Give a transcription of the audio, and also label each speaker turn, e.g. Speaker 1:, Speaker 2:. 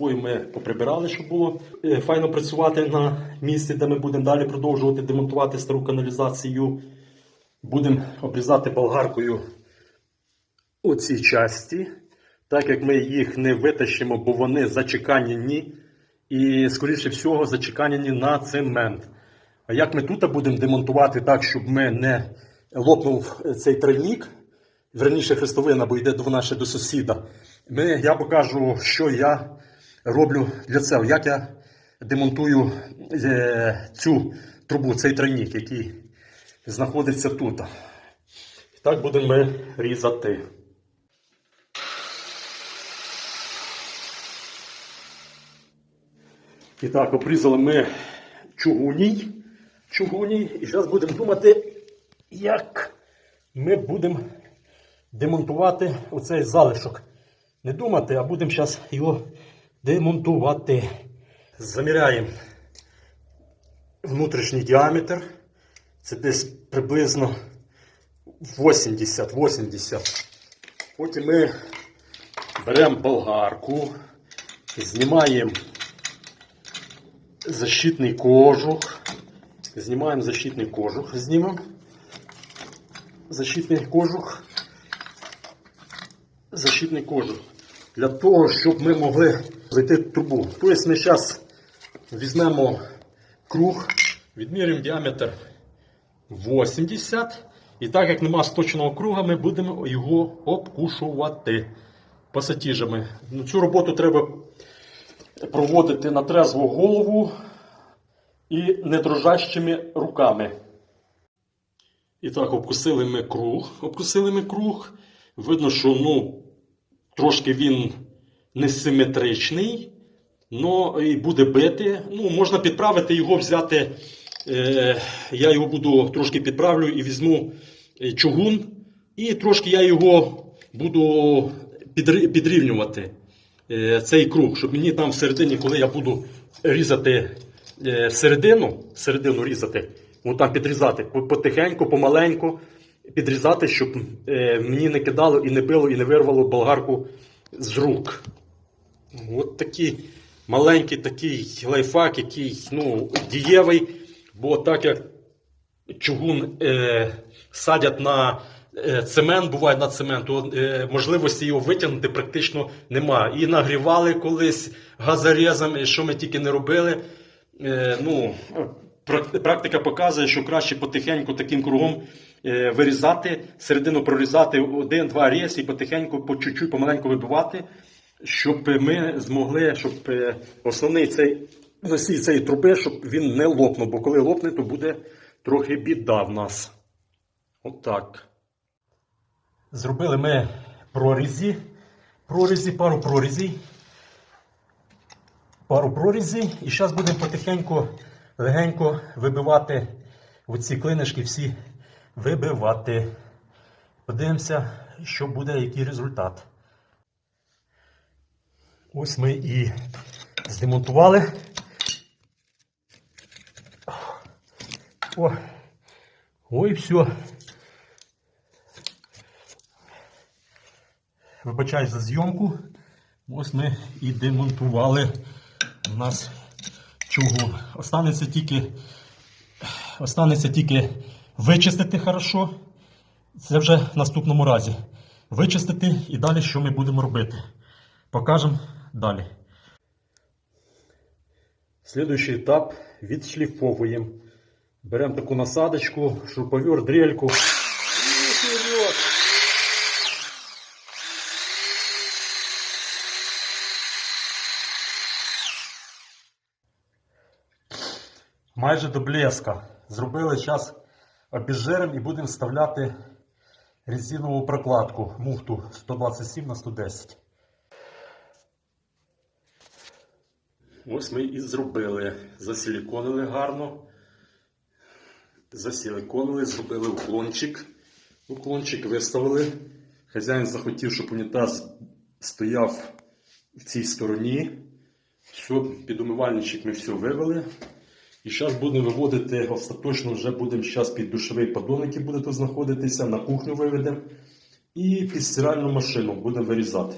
Speaker 1: собою ми поприбирали, щоб було е, файно працювати на місці, де ми будемо далі продовжувати демонтувати стару каналізацію. Будемо обрізати болгаркою оці часті, так як ми їх не витащимо, бо вони зачеканені і, скоріше всього, зачеканені на цемент. А як ми тут будемо демонтувати так, щоб ми не лопнув цей тройник, верніше хрестовина, бо йде до наше до сусіда. Ми, я покажу, що я роблю для цього, як я демонтую е, цю трубу, цей тройник, який знаходиться тут. Так будемо ми різати. І так, обрізали ми чугуній. Чугуній. І зараз будемо думати, як ми будемо демонтувати оцей залишок. Не думати, а будемо зараз його демонтувати. Заміряємо внутрішній діаметр. Це десь приблизно 80-80. Потім ми беремо болгарку, знімаємо защитний кожух. Знімаємо защитний кожух. Знімемо. Защитний кожух. Защитний кожух. Для того, щоб ми могли зайти трубу. Тобто ми зараз візьмемо круг, відмірюємо діаметр 80. І так як нема сточного круга, ми будемо його обкушувати пасатіжами. Ну, Цю роботу треба проводити на трезву голову і недрожащими руками. І так, обкусили ми круг. Обкусили ми круг. Видно, що ну, трошки він несиметричний, но і буде бити. Ну, можна підправити його, взяти. Е, я його буду трошки підправлю і візьму е, чугун. І трошки я його буду підрівнювати е, цей круг, щоб мені там всередині, коли я буду різати е, всередину, всередину різати, ну там підрізати потихеньку, помаленьку, підрізати, щоб е, мені не кидало і не било, і не вирвало болгарку з рук. От такий маленький такий лайфхак, який ну, дієвий, бо так як чугун е, садять на е, цемент, буває на цемент, то е, можливості його витягнути практично немає. І нагрівали колись газорезом, і що ми тільки не робили. Е, ну, практика показує, що краще потихеньку таким кругом вирізати, середину прорізати один-два рез і потихеньку, по чуть-чуть, помаленьку вибивати, щоб ми змогли, щоб е, основний цей носій цієї труби, щоб він не лопнув, бо коли лопне, то буде трохи біда в нас. Отак. Зробили ми прорізі. Прорізі, пару прорізів. Пару прорізів. І зараз будемо потихеньку, легенько вибивати оці клинишки всі вибивати. Подивимося, що буде, який результат. Ось ми і здемонтували. О, ой, все. Вибачаюсь за зйомку. Ось ми і демонтували у нас чугун. Останеться тільки, останеться тільки вичистити хорошо. Це вже в наступному разі. Вичистити і далі що ми будемо робити. Покажемо далі. Слідуючий етап відшліфовуємо. Беремо таку насадочку, шуруповерт, дрельку. Майже до блеска. Зробили зараз обезжирим і будемо вставляти резинову прокладку муфту 127 на 110. Ось ми і зробили. Засиліконили гарно. Засиліконили, зробили уклончик. Уклончик виставили. Хазяїн захотів, щоб унітаз стояв в цій стороні. Все, під умивальничок ми все вивели. І зараз будемо виводити остаточно, вже будемо зараз під душовий подон, який буде тут знаходитися, на кухню виведемо. І під стиральну машину будемо вирізати.